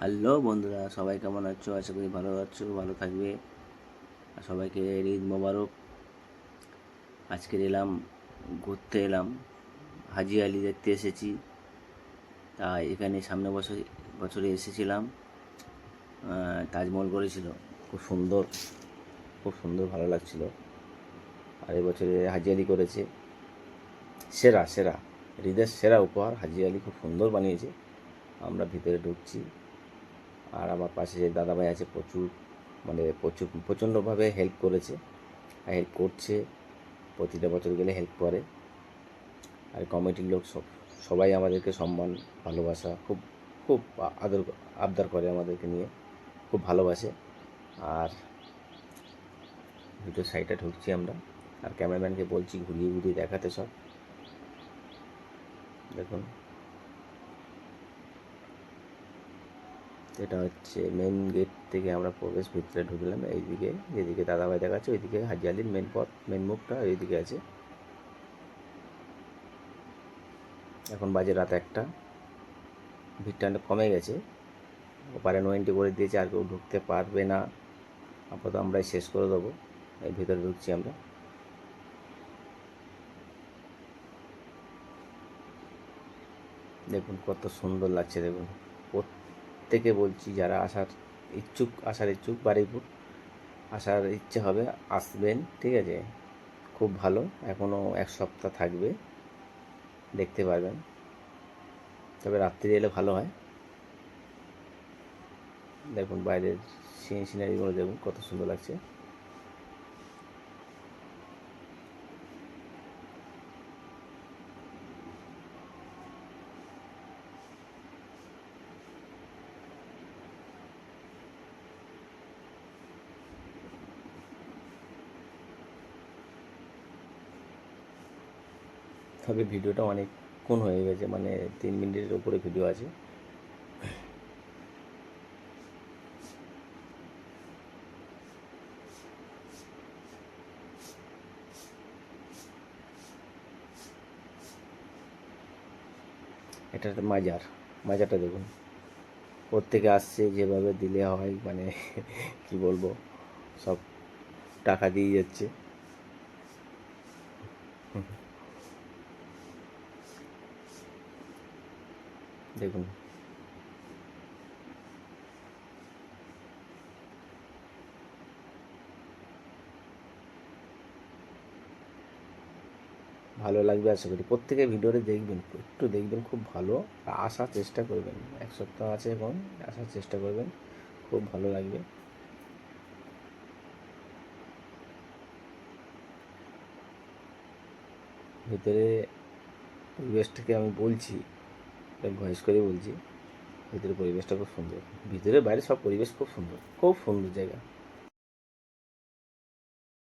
Hello বন্ধুরা, সবাই কেমন আছো? আশা করি ভালো আছো, ভালো থাকবে। আর সবাইকে ঈদ মোবারক। আজকের এলাম, ঘুরতে এলাম। হাজি আলি দেখতে এসেছি। তা এখানে সামনে বছর, বছরে এসেছিলাম। তাজমহল করেছিল। খুব সুন্দর খুব সুন্দর, ভালো লাগছিল। আর এবছরে হাজি আলি করেছে। সেরা সেরা। হৃদের সেরা উপহার হাজি আলি। খুব সুন্দর বানিয়েছে। আমরা ভিতরে ঢুকছি। আর আমার পাশে যে দাদাভাই আছে প্রচুর মানে প্রচুর, প্রচণ্ডভাবে হেল্প করেছে। হেল্প করছে, প্রতিটা বছর গেলে হেল্প করে। আর কমিটির লোক সব, সবাই আমাদেরকে সম্মান, ভালোবাসা, খুব খুব আদর, আবদার করে আমাদেরকে নিয়ে, খুব ভালোবাসে। আর ভিডিও সাইডে ঢুকছি আমরা। আর ক্যামেরাম্যানকে বলছি, ঘুরিয়ে ঘুরিয়ে দেখাতে সব। দেখুন। এটা হচ্ছে মেন গেট থেকে আমরা প্রবেশ ভিতরে ঢুকলাম, এইদিকে যেদিকে দাদাভাই দেখাচ্ছে ওইদিকে হাজি আলির মেন পথ মেন মুখটা ওইদিকে আছে। এখন বাজে রাত একটা, ভিড়টা কমে গেছে। ওপারে নো এন্ট্রি করে দিয়েছে, আর কেউ ঢুকতে পারবে না। আপাতত আমরাই শেষ করে দেবো, এই ভিতরে ঢুকছি আমরা। দেখুন কত সুন্দর লাগছে, দেখুন। প্রত্যেকে বলছি যারা আসার ইচ্ছুক আসার ইচ্ছুক বারিপুর আসার ইচ্ছে হবে আসবেন, ঠিক আছে? খুব ভালো এখনও এক সপ্তাহ থাকবে, দেখতে পারবেন। তবে রাত্রি এলে ভালো হয়। দেখুন বাইরের সিন সিনারিগুলো দেখুন, কত সুন্দর লাগছে। তবে ভিডিওটা অনেকক্ষণ হয়ে গেছে মানে তিন মিনিটের উপরে ভিডিও আছে। এটা মাজার, মাজারটা দেখুন। প্রত্যেকে আসছে, যেভাবে দিলে হয় মানে কি বলব, সব টাকা দিয়ে যাচ্ছে। দেখুন। ভালো লাগবে আশা করি। প্রত্যেকে ভিডিওটা দেখবেন, একটু দেখবেন, খুব ভালো। আসার চেষ্টা করবেন। এক সপ্তাহ আছে এখন, আসার চেষ্টা করবেন। খুব ভালো লাগবে। ভিতরে পরিবেশটাকে আমি বলছি ভয়েস করে বলছি, ভিতরে পরিবেশটা খুব সুন্দর। ভিতরে বাইরে সব পরিবেশ খুব সুন্দর খুব সুন্দর জায়গা।